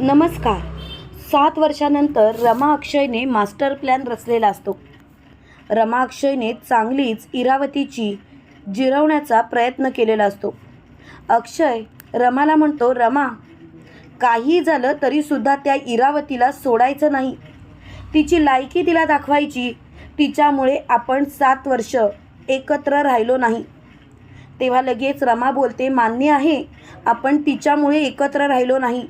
नमस्कार. सात वर्षानंतर रमा अक्षयने मास्टर प्लॅन रचलेला असतो. रमा अक्षयने चांगलीच इरावतीची जिरवण्याचा प्रयत्न केलेला असतो. अक्षय रमाला म्हणतो रमा काही झालं तरीसुद्धा त्या इरावतीला सोडायचं नाही. तिची लायकी तिला दाखवायची. तिच्यामुळे आपण सात वर्ष एकत्र राहिलो नाही. तेव्हा लगेच रमा बोलते मान्य आहे आपण तिच्यामुळे एकत्र राहिलो नाही.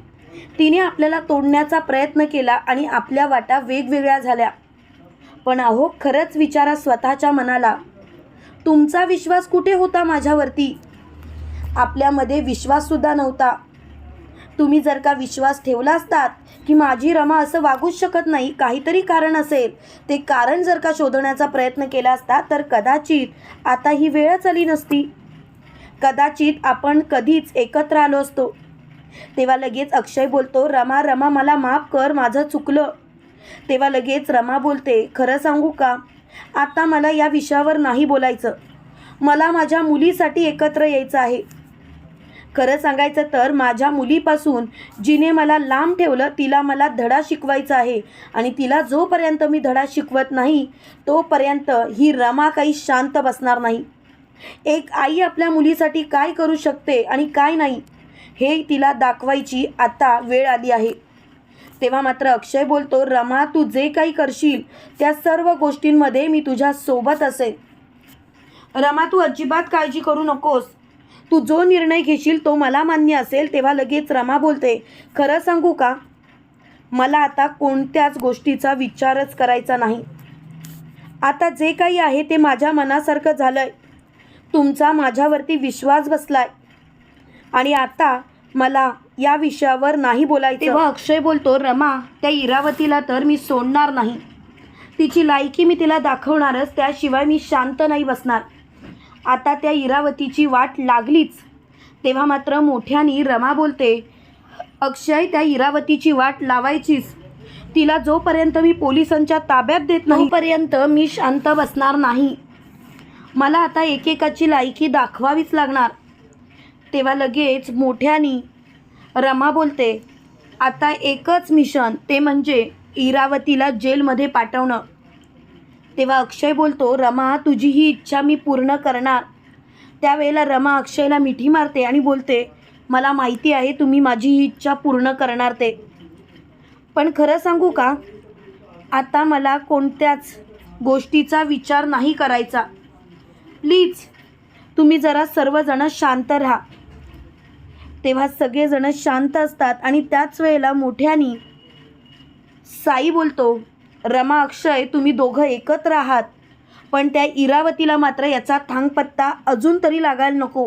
तिने आपल्याला तोडण्याचा प्रयत्न केला आणि आपल्या वाटा वेगवेगळ्या झाल्या. पण अहो खरंच विचारा स्वतःच्या मनाला. तुमचा विश्वास कुठे होता माझ्यावरती? आपल्यामध्ये विश्वाससुद्धा नव्हता. तुम्ही जर का विश्वास ठेवला असतात की माझी रमा असं वागूच शकत नाही काहीतरी कारण असेल ते कारण जर का शोधण्याचा प्रयत्न केला असता तर कदाचित आता ही वेळच आली नसती. कदाचित आपण कधीच एकत्र आलो असतो. तेव्हा लगेच अक्षय बोलतो रमा रमा मला माफ कर माझं चुकलं. तेव्हा लगेच रमा बोलते खरं सांगू का? आता मला या विषयावर नाही बोलायचं. मला माझ्या मुलीसाठी एकत्र यायचं आहे. खरं सांगायचं तर माझ्या मुलीपासून जिने मला लांब ठेवलं तिला मला धडा शिकवायचा आहे. आणि तिला जोपर्यंत मी धडा शिकवत नाही तोपर्यंत ही रमा काही शांत बसणार नाही. एक आई आपल्या मुलीसाठी काय करू शकते आणि काय नाही? हे तिला दाखवायची आता वेळ आली आहे. तेव्हा मात्र अक्षय बोलतो रमा तू जे काही करशील त्या सर्व गोष्टींमध्ये मी तुझ्या सोबत असेल रमा तू अजिबात काळजी करू नकोस. तू जो निर्णय घेशील तो मला मान्य असेल. तेव्हा लगेच रमा बोलते खरं सांगू का? मला आता कोणत्याच गोष्टीचा विचारच करायचा नाही. आता जे काही आहे ते माझ्या मनासारखं झालं आहे तुमचा माझ्यावरती विश्वास बसलाय. आणि आता मला या विषयावर नाही बोलायचं. तेव्हा अक्षय बोलतो रमा त्या इरावतीला तर मी सोडणार नाही. तिची लायकी मी तिला दाखवणारच त्याशिवाय मी शांत नाही बसणार. आता त्या इरावतीची वाट लागलीच. तेव्हा मात्र मोठ्यानी रमा बोलते अक्षय त्या इरावतीची वाट लावायचीच. तिला जोपर्यंत मी पोलिसांच्या ताब्यात देत नाहीपर्यंत मी शांत बसणार नाही. मला आता एकेकाची लायकी दाखवावीच लागणार. तेव्हा लगेच मोठ्यानी रमा बोलते आता एकच मिशन ते म्हणजे इरावतीला जेलमध्ये पाठवणं. तेव्हा अक्षय बोलतो रमा तुझी ही इच्छा मी पूर्ण करणार. त्यावेळेला रमा अक्षयला मिठी मारते आणि बोलते मला माहिती आहे तुम्ही माझी ही इच्छा पूर्ण करणार ते. पण खरं सांगू का? आता मला कोणत्याच गोष्टीचा विचार नाही करायचा. प्लीज तुम्ही जरा सर्वजण शांत राहा. तेव्हा सगळेजण शांत असतात आणि त्याच वेळेला मोठ्यानी साई बोलतो रमा अक्षय तुम्ही दोघं एकत्र आहात. पण त्या इरावतीला मात्र याचा थांगपत्ता अजून तरी लागायला नको.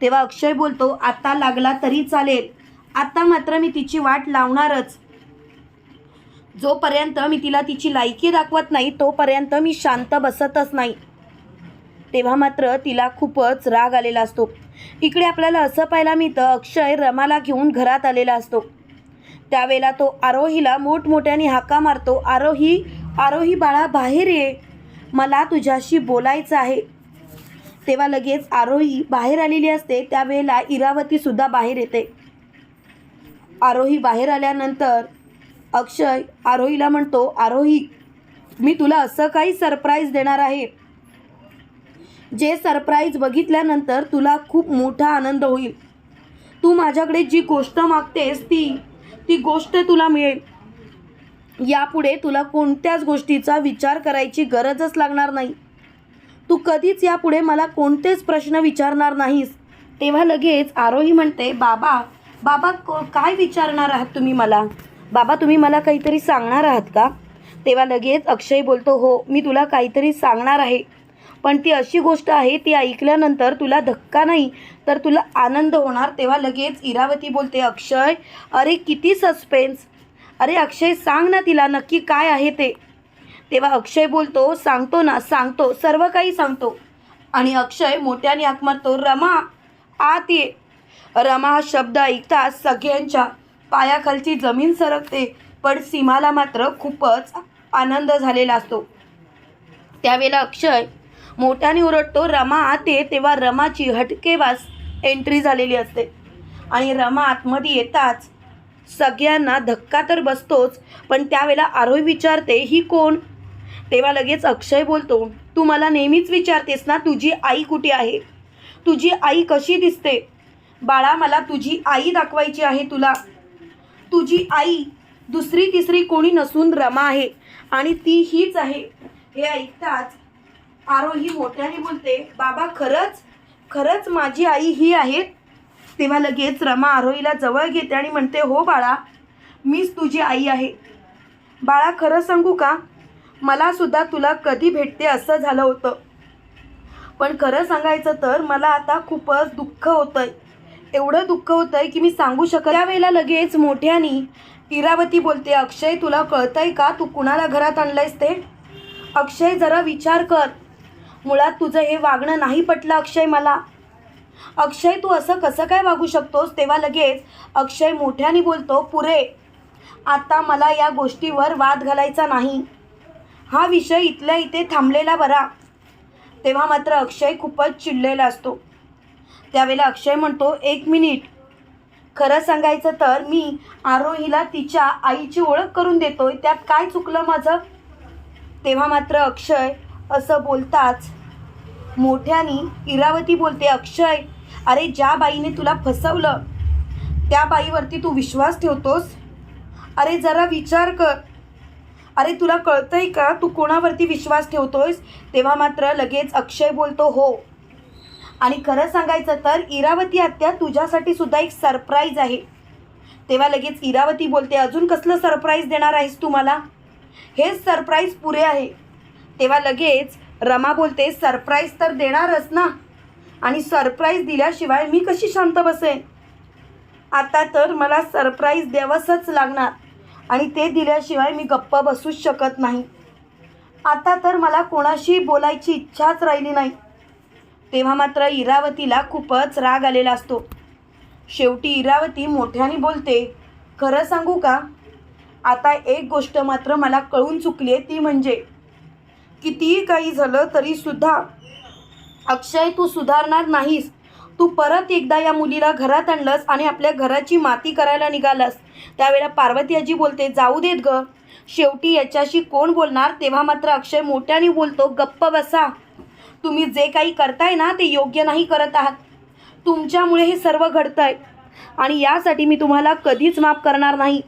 तेव्हा अक्षय बोलतो आता लागला तरी चालेल. आता मात्र मी तिची वाट लावणारच. जोपर्यंत मी तिला तिची लायकी दाखवत नाही तोपर्यंत मी शांत बसतच नाही. तेव्हा मात्र तिला खूपच राग आलेला असतो. इकडे आपल्याला असं पाहायला मिळतं अक्षय रमाला घेऊन घरात आलेला असतो. त्यावेळेला तो आरोहीला मोठमोठ्याने हाका मारतो आरोही आरोही बाळा बाहेर ये. मला तुझ्याशी बोलायचं आहे. तेव्हा लगेच आरोही बाहेर आलेली असते त्यावेळेला इरावतीसुद्धा बाहेर येते. आरोही बाहेर आल्यानंतर अक्षय आरोहीला म्हणतो आरोही मी तुला असं काही सरप्राईज देणार आहे. जे सरप्राईज बघितल्यानंतर तुला खूप मोठा आनंद होईल. तू माझ्याकडे जी गोष्ट मागतेस ती ती गोष्ट तुला मिळेल. यापुढे तुला कोणत्याच गोष्टीचा विचार करायची गरजच लागणार नाही. तू कधीच यापुढे मला कोणतेच प्रश्न विचारणार नाहीस. तेव्हा लगेच आरोही म्हणते बाबा बाबा को काय विचारणार आहात तुम्ही मला? बाबा तुम्ही मला काहीतरी सांगणार आहात का? तेव्हा लगेच अक्षय बोलतो हो मी तुला काहीतरी सांगणार आहे. पण ती अशी गोष्ट आहे ती ऐकल्यानंतर तुला धक्का नाही तर तुला आनंद होणार. तेव्हा लगेच इरावती बोलते अक्षय अरे किती सस्पेन्स अरे अक्षय सांग ना तिला नक्की काय आहे ते. तेव्हा अक्षय बोलतो सांगतो ना सांगतो सर्व काही सांगतो. आणि अक्षय मोठ्याने हाक मारतो रमा आत ये. रमा हा शब्द ऐकताच सगळ्यांच्या पायाखालची जमीन सरकते पण सीमाला मात्र खूपच आनंद झालेला असतो. त्यावेळेला अक्षय मोठ्याने ओरडतो रमा आत तेव्हा रमाची हटकेवास एंट्री झालेली असते. आणि रमा आतमध्ये येताच सगळ्यांना धक्का तर बसतोच पण त्यावेळेला आरोही विचारते ही कोण? तेव्हा लगेच अक्षय बोलतो तू मला नेहमीच विचारतेस ना तुझी आई कुठे आहे? तुझी आई कशी दिसते? बाळा मला तुझी आई दाखवायची आहे तुला. तुझी आई दुसरी तिसरी कोणी नसून रमा आहे आणि ती हीच आहे. हे ऐकताच आरोही मोठ्याने बोलते बाबा खरंच खरंच माझी आई ही आहे. तेव्हा लगेच रमा आरोहीला जवळ घेते आणि म्हणते हो बाळा मीच तुझी आई आहे. बाळा खरं सांगू का? मलासुद्धा तुला कधी भेटते असं झालं होतं. पण खरं सांगायचं तर मला आता खूपच दुःख होतंय. एवढं दुःख होतं आहे की मी सांगू शकत त्यावेळेला लगेच मोठ्यानी इरावती बोलते अक्षय तुला कळतंय का तू कुणाला घरात आणलंयस ते? अक्षय जरा विचार कर. मुळात तुझं हे वागणं नाही पटलं अक्षय मला. अक्षय तू असं कसं काय वागू शकतोस? तेव्हा लगेच अक्षय मोठ्याने बोलतो पुरे आता मला या गोष्टीवर वाद घालायचा नाही. हा विषय इथल्या इथे थांबलेला बरा. तेव्हा मात्र अक्षय खूपच चिडलेला असतो. त्यावेळेला अक्षय म्हणतो एक मिनिट. खरं सांगायचं तर मी आरोहीला तिच्या आईची ओळख करून देतोय. त्यात काय चुकलं माझं? तेव्हा मात्र अक्षय असं बोलताच मोठ्यानी इरावती बोलते अक्षय अरे ज्या बाईने तुला फसवलं त्या बाईवरती तू विश्वास ठेवतोस? अरे जरा विचार कर. अरे तुला कळतंय का तू कोणावरती विश्वास ठेवतोयस? तेव्हा मात्र लगेच अक्षय बोलतो हो. आणि खरं सांगायचं तर इरावती आत्या तुझ्यासाठी सुद्धा एक सरप्राईज आहे. तेव्हा लगेच इरावती बोलते अजून कसलं सरप्राईज देणार आहेस तू मला? हेच सरप्राईज पुरे आहे. तेव्हा लगेच रमा बोलते सरप्राईज तर देणारच ना? आणि सरप्राईज दिल्याशिवाय मी कशी शांत बसेन? आता तर मला सरप्राईज द्यावंसच लागणार आणि ते दिल्याशिवाय मी गप्प बसूच शकत नाही. आता तर मला कोणाशी बोलायची इच्छाच राहिली नाही. तेव्हा मात्र इरावतीला खूपच राग आलेला असतो. शेवटी इरावती मोठ्याने बोलते खरं सांगू का? आता एक गोष्ट मात्र मला कळून चुकली आहे ती म्हणजे कितीही काही झालं तरीसुद्धा अक्षय तू सुधारणार नाहीस. तू परत एकदा या मुलीला घरात आणलंस आणि आपल्या घराची माती करायला निघालास. त्यावेळेला पार्वती आजी बोलते जाऊ देत ग. शेवटी याच्याशी कोण बोलणार? तेव्हा मात्र अक्षय मोठ्याने बोलतो गप्प बसा. तुम्ही जे काही करताय ना ते योग्य नाही करत आहात. तुमच्यामुळे हे सर्व घडतं आहे आणि यासाठी मी तुम्हाला कधीच माफ करणार नाही.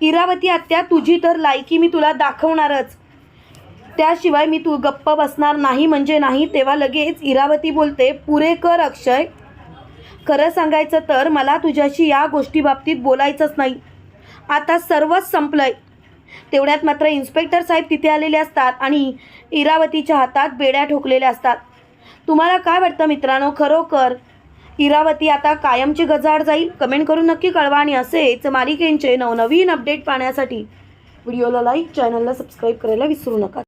इरावती आत्या तुझी तर लायकी मी तुला दाखवणारच. त्याशिवाय मी तू गप्प बसणार नाही म्हणजे नाही. तेव्हा लगेच इरावती बोलते पुरे कर अक्षय. खरं सांगायचं तर मला तुझ्याशी या गोष्टीबाबतीत बोलायचंच नाही. आता सर्वच संपलंय. तेवढ्यात मात्र इन्स्पेक्टर साहेब तिथे आलेले असतात आणि इरावतीच्या हातात बेड्या ठोकलेल्या असतात. तुम्हाला काय वाटतं मित्रांनो? खरोखर इरावती आता कायमची गजाड जाईल? कमेंट करून नक्की कळवा आणि असेच मालिकेंचे नवनवीन अपडेट पाहण्यासाठी व्हिडिओला लाईक चॅनलला सबस्क्राईब करायला विसरू नका.